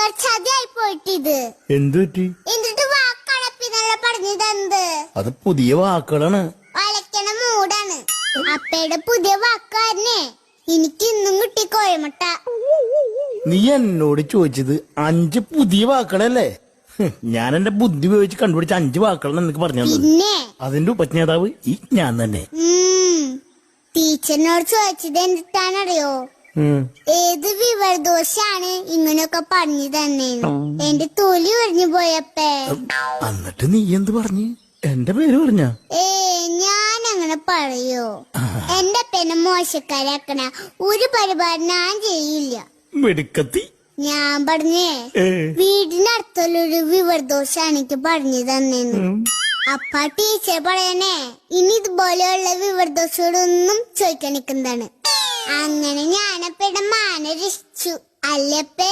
ഭയങ്കര ചതിയായി പോയിട്ട് ഇത് എന്തു പറ്റി? എന്നിട്ട് വാക്കടപ്പിന്നുള്ള പറഞ്ഞത് എന്ത് അത് പുതിയ വാക്കുകളാണ്. വളയ്ക്കണ മൂടാണ്. അപ്പയുടെ പുതിയ വാക്കാരനെ എനിക്ക് ഇന്നും കിട്ടി കോഴമുട്ട നീ എന്നോട് ചോദിച്ചത് അഞ്ച് പുതിയ വാക്കുകളല്ലേ? ഹ്, ഞാൻ എന്റെ ബുദ്ധി ഉപയോഗിച്ച് കണ്ടുപിടിച്ച അഞ്ച് വാക്കുകളാണ് നിനക്ക് പറഞ്ഞു തന്നത് പിന്നെ? അതിന്റെ ഉപജ്ഞാതാവ് ഈ ഞാൻ തന്നെ. ഉം, ടീച്ചറിനോട് ചോദിച്ചത് എന്തിട്ടാണറിയോ. ഏത് വിവരദോഷാണ് ഇങ്ങനെയൊക്കെ പറഞ്ഞു തന്നെ? എന്റെ തൊലി പറഞ്ഞു പോയപ്പേ. എന്നിട്ട് നീ എന്ത് പറഞ്ഞു? എന്റെ പേര് പറഞ്ഞ? ഏ ഞാൻ അങ്ങനെ പറയോ എന്റെ പേന മോശക്കാരാക്കണ ഒരു പരിപാടി ഞാൻ ചെയ്യില്ല. മെടുക്കത്തി. ഞാൻ പറഞ്ഞേ. വീടിനടുത്തുള്ളൊരു വിവരദോഷാണ് എനിക്ക് പറഞ്ഞു തന്നെ അപ്പ ടീച്ചർ പറയണേ ഇനി ഇതുപോലെയുള്ള വിവരദോഷോടൊന്നും ചോദിക്കാൻ നിൽക്കുന്നതാണ് അങ്ങനെ ഞാനപ്പയുടെ മാന രക്ഷിച്ചു അല്ലപ്പേ.